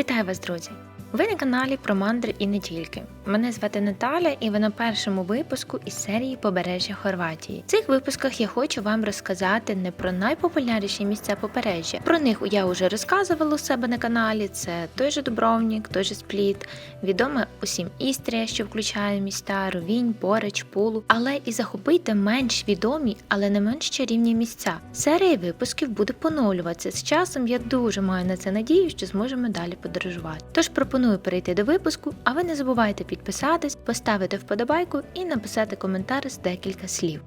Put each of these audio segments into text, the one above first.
Вітаю вас, друзі! Ви на каналі про мандри і не тільки. Мене звати Наталя, і ви на першому випуску із серії Побережжя Хорватії. В цих випусках я хочу вам розказати не про найпопулярніші місця побережжя. Про них я вже розказувала у себе на каналі. Це той же Дубровник, той же Спліт, відома усім Істрія, що включає міста, Ровінь, Бореч, Пулу, але і захопити менш відомі, але не менш чарівні місця. Серія випусків буде поновлюватися. З часом я дуже маю на це надію, що зможемо далі подорожувати. Тож пропоную перейти до випуску, а ви не забувайте підписатись, поставити вподобайку і написати коментар з декілька слів.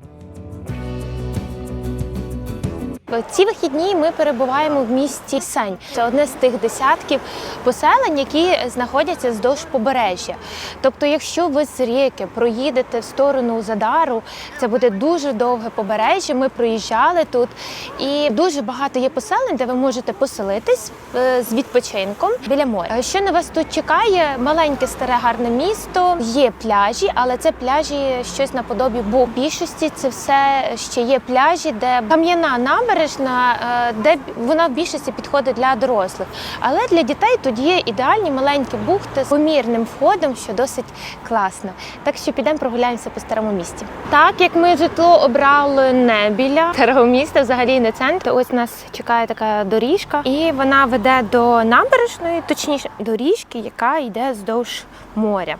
Ці вихідні ми перебуваємо в місті Сень. Це одне з тих десятків поселень, які знаходяться вздовж побережжя. Тобто, якщо ви з ріки проїдете в сторону Задару, це буде дуже довге побережжя. Ми проїжджали тут, і дуже багато є поселень, де ви можете поселитись е, з відпочинком біля моря. Що на вас тут чекає? Маленьке старе гарне місто. Є пляжі, але це пляжі щось наподобі, бо в більшості це все ще є пляжі, де кам'яна набережна, е, де вона в більшості підходить для дорослих. Але для дітей тут є ідеальні маленькі бухти з помірним входом, що досить класно. Так що підемо прогуляємося по старому місті. Так як ми житло обрали не біля старого міста, взагалі не центр. Ось нас чекає така доріжка, і вона веде до набережної, точніше доріжки, яка йде вздовж моря.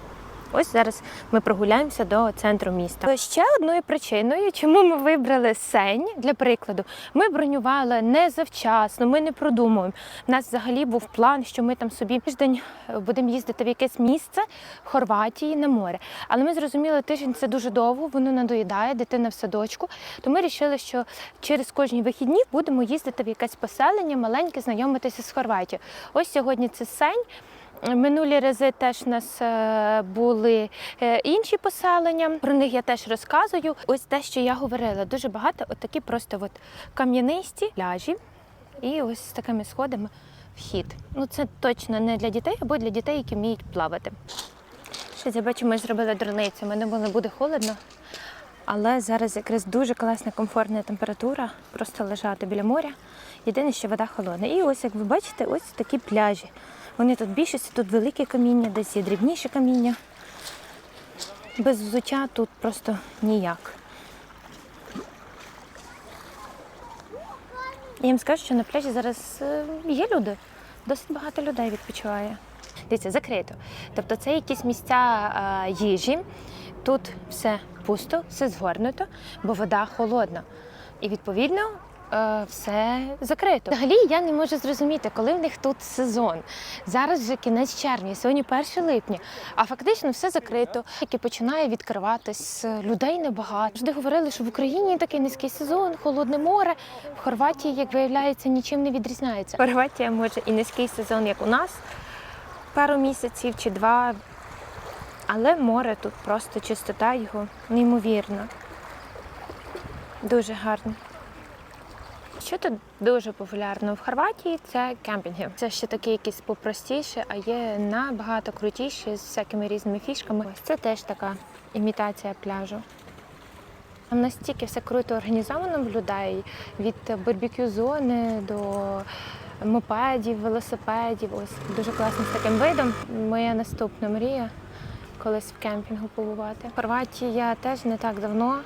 Ось зараз ми прогуляємося до центру міста. Ще одною причиною, чому ми вибрали Сень, для прикладу, ми бронювали не завчасно, ми не продумуємо. У нас взагалі був план, що ми там собі тиждень будемо їздити в якесь місце Хорватії на море. Але ми зрозуміли, тиждень це дуже довго, воно надоїдає, дитина в садочку. То ми вирішили, що через кожні вихідні будемо їздити в якесь поселення, маленьке, знайомитися з Хорватією. Ось сьогодні це Сень. Минулі рази теж у нас е, були е, інші поселення. Про них я теж розказую. Ось те, що я говорила, дуже багато от такі просто от кам'янисті пляжі, і ось з такими сходами вхід. Ну це точно не для дітей, або для дітей, які вміють плавати. Щось я бачу, ми зробили дурницю. Ми думали, буде холодно. Але зараз якраз дуже класна комфортна температура, просто лежати біля моря. Єдине, що вода холодна. І ось, як ви бачите, ось такі пляжі. Вони тут більшості, тут велике каміння, десь є дрібніше каміння. Без взуття тут просто ніяк. Я їм скажу, що на пляжі зараз е, є люди, досить багато людей відпочиває. Дивіться, закрито. Тобто це якісь місця е, їжі. Тут все пусто, все згорнуто, бо вода холодна. І відповідно е, все закрито. Взагалі я не можу зрозуміти, коли в них тут сезон. Зараз вже кінець червня, сьогодні 1 липня, а фактично все закрито, який починає відкриватись. Людей небагато. Завжди говорили, що в Україні такий низький сезон, холодне море. В Хорватії, як виявляється, нічим не відрізняється. Хорватія може і низький сезон, як у нас, пару місяців чи два. Але море тут просто чистота його неймовірна. Дуже гарно. Що тут дуже популярно в Хорватії, це кемпінги. Це ще такі якісь попростіші, а є набагато крутіші з всякими різними фішками. Ось це теж така імітація пляжу. Там настільки все круто організовано в людей від барбекю зони до мопедів, велосипедів. Ось дуже класно з таким видом. Моя наступна мрія колись в кемпінгу побувати. В Хорватії я теж не так давно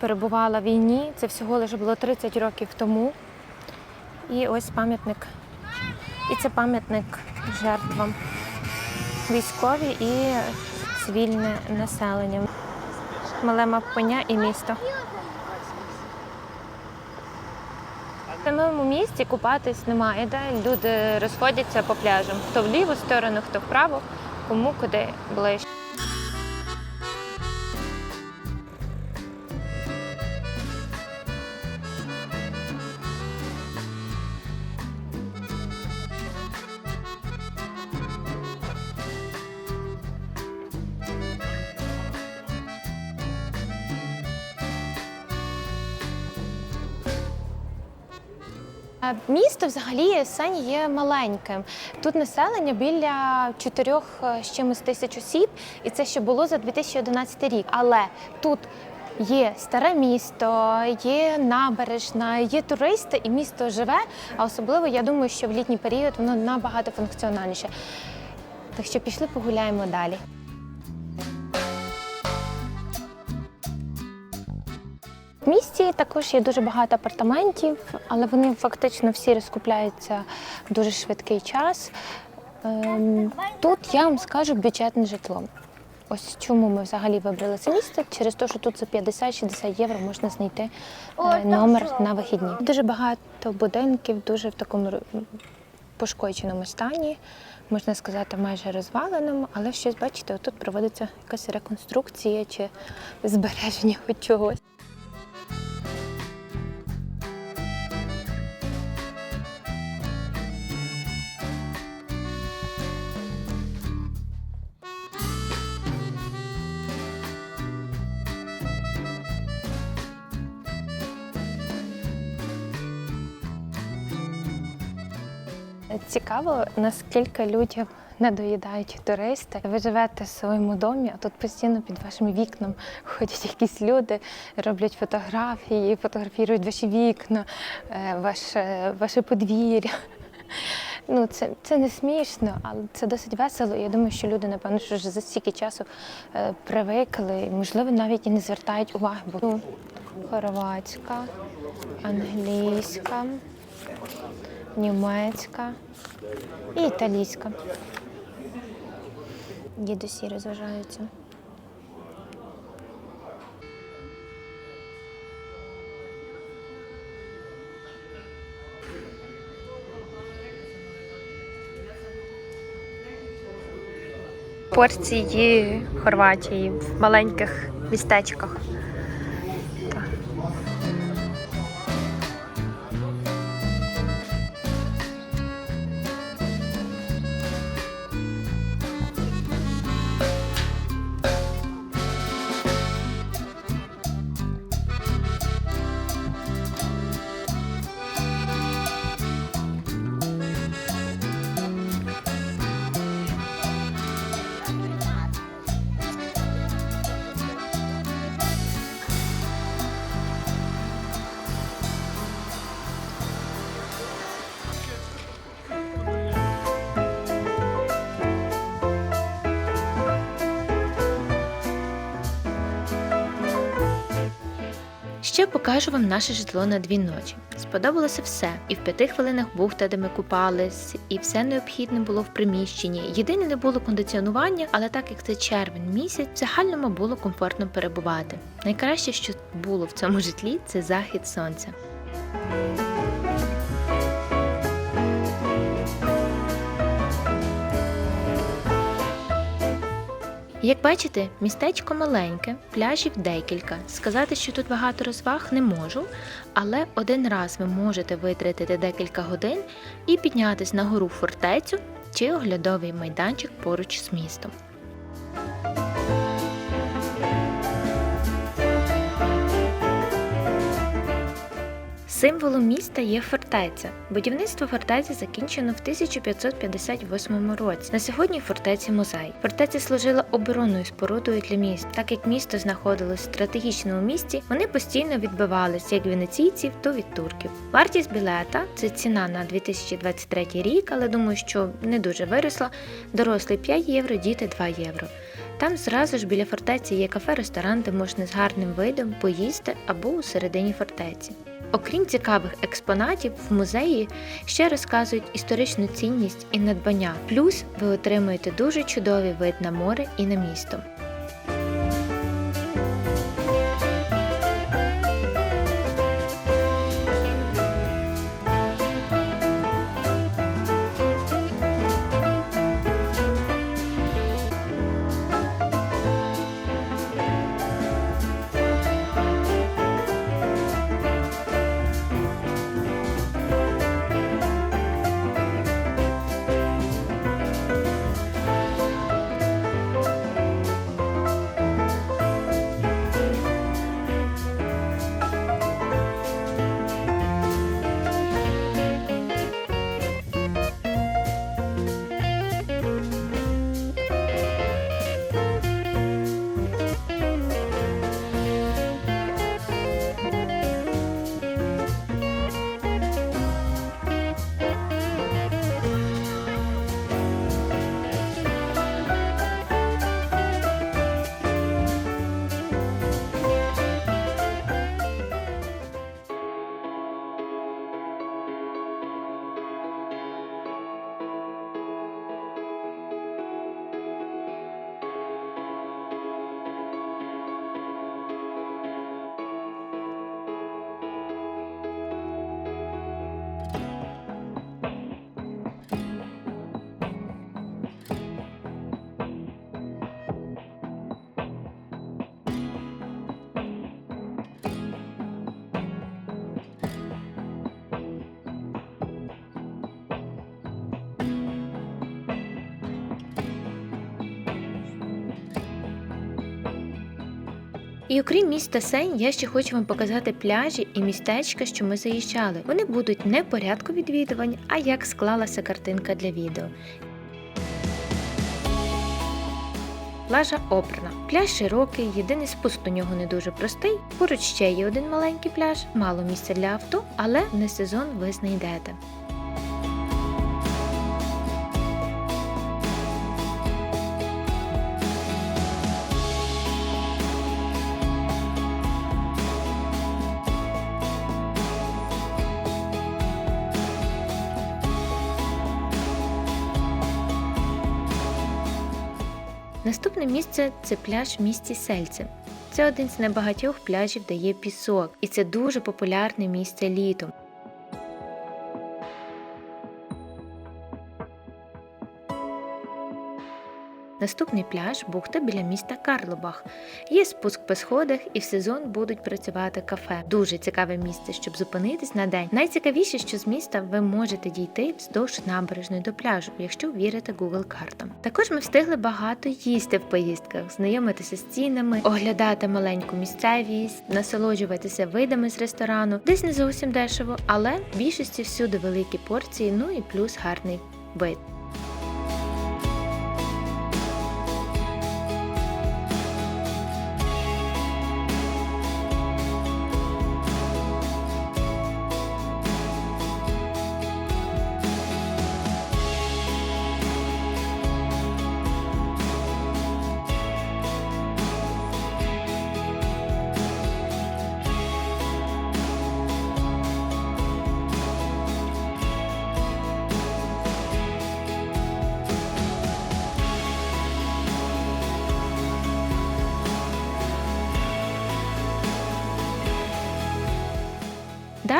перебувала в війні. Це всього лише було 30 років тому. І ось пам'ятник. І це пам'ятник жертвам військові і цивільне населення. Мале мавпеня і місто. В самому місті купатись немає, де люди розходяться по пляжам. Хто в ліву сторону, хто вправо, кому куди ближче. Місто взагалі Сені є маленьким. Тут населення біля 4 з чимось тисяч осіб, і це ще було за 2011 рік. Але тут Є старе місто, є набережна, є туристи, і місто живе. А особливо я думаю, що в літній період воно набагато функціональніше. Так що пішли погуляємо далі. В місті також є дуже багато апартаментів, але вони фактично всі розкупляються в дуже швидкий час. Ем, Тут я вам скажу бюджетне житло. Ось чому ми взагалі вибрали це місце, через те, що тут за 50-60 євро можна знайти е, номер на вихідні. Дуже багато будинків, дуже в такому пошкодженому стані, можна сказати, майже розваленому, але щось, бачите, отут проводиться якась реконструкція чи збереження хоч чогось. Цікаво, наскільки людям надоїдають туристи. Ви живете в своєму домі, а тут постійно під вашими вікнами ходять якісь люди, роблять фотографії, фотографірують ваші вікна, е, ваше, ваше подвір'я. Ну, це, це не смішно, але це досить весело. Я думаю, що люди, напевно, що вже за стільки часу е, привикли, можливо, навіть і не звертають уваги. Бо ну, хорватська, англійська, німецька і італійська. Дідусі розважаються. Порції Хорватії в маленьких містечках. Ще покажу вам наше житло на дві ночі. Сподобалося все, і в п'яти хвилинах бухта, де ми купались, і все необхідне було в приміщенні. Єдине не було кондиціонування, але так як це червень місяць, в загальному було комфортно перебувати. Найкраще, що було в цьому житлі, це захід сонця. Як бачите, містечко маленьке, пляжів декілька. Сказати, що тут багато розваг, не можу, але один раз ви можете витратити декілька годин і піднятись на гору фортецю чи оглядовий майданчик поруч з містом. Символом міста є фортеця. Будівництво фортеці закінчено в 1558 році. На сьогодні фортеці музей. Фортеця служила оборонною спорудою для міст. Так як місто знаходилось в стратегічному місці, вони постійно відбивались як венеційців, то від турків. Вартість білета це ціна на 2023 рік, але думаю, що не дуже виросла. Дорослий 5 євро, діти 2 євро. Там зразу ж біля фортеці є кафе-ресторан, де можна з гарним видом поїсти або у середині фортеці. Окрім цікавих експонатів, в музеї ще розказують історичну цінність і надбання. Плюс ви отримуєте дуже чудовий вид на море і на місто. І окрім міста Сень, я ще хочу вам показати пляжі і містечка, що ми заїжджали. Вони будуть не порядку відвідувань, а як склалася картинка для відео. Плажа Оперна. Пляж широкий, єдиний спуск до нього не дуже простий. Поруч ще є один маленький пляж, мало місця для авто, але не сезон ви знайдете. Наступне місце це пляж в місті Сельце. Це один з небагатьох пляжів, де є пісок, і це дуже популярне місце літом. Наступний пляж бухта біля міста Карлобах. Є спуск по сходах і в сезон будуть працювати кафе. Дуже цікаве місце, щоб зупинитись на день. Найцікавіше, що з міста ви можете дійти вздовж набережної до пляжу, якщо вірите Google картам. Також ми встигли багато їсти в поїздках, знайомитися з цінами, оглядати маленьку місцевість, насолоджуватися видами з ресторану. Десь не зовсім дешево, але в більшості всюди великі порції, ну і плюс гарний вид.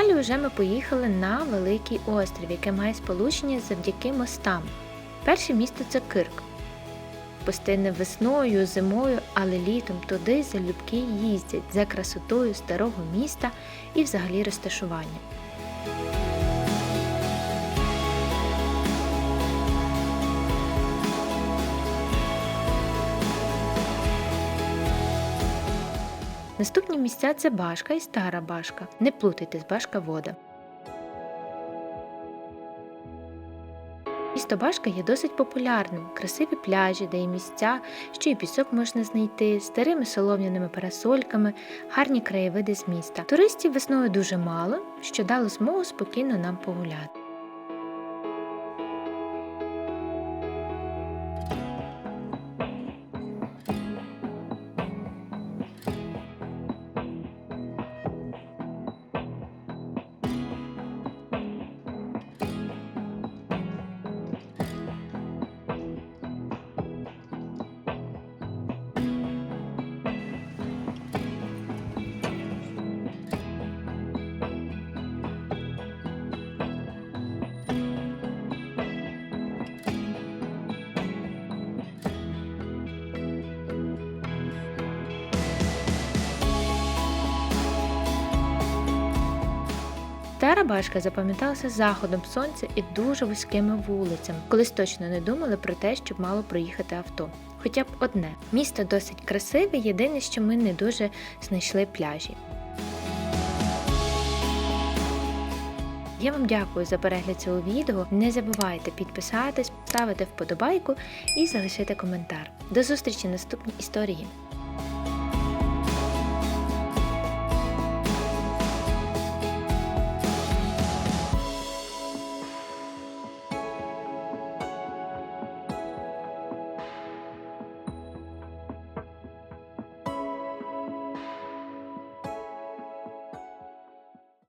Далі вже ми поїхали на Великий острів, яке має сполучення завдяки мостам. Перше місто це Кирк. Пустини весною, зимою, але літом туди залюбки їздять за красотою старого міста і взагалі розташування. Наступні місця це Башка і Стара Башка. Не плутайте з Башка вода. Місто Башка є досить популярним. Красиві пляжі, де є місця, що і пісок можна знайти, старими солом'яними парасольками, гарні краєвиди з міста. Туристів весною дуже мало, що дало змогу спокійно нам погуляти. Стара башка запам'яталася заходом сонця і дуже вузькими вулицями. Колись точно не думали про те, щоб мало проїхати авто. Хоча б одне. Місто досить красиве, єдине, що ми не дуже знайшли пляжі. Я вам дякую за перегляд цього відео. Не забувайте підписатись, ставити вподобайку і залишити коментар. До зустрічі в наступній історії.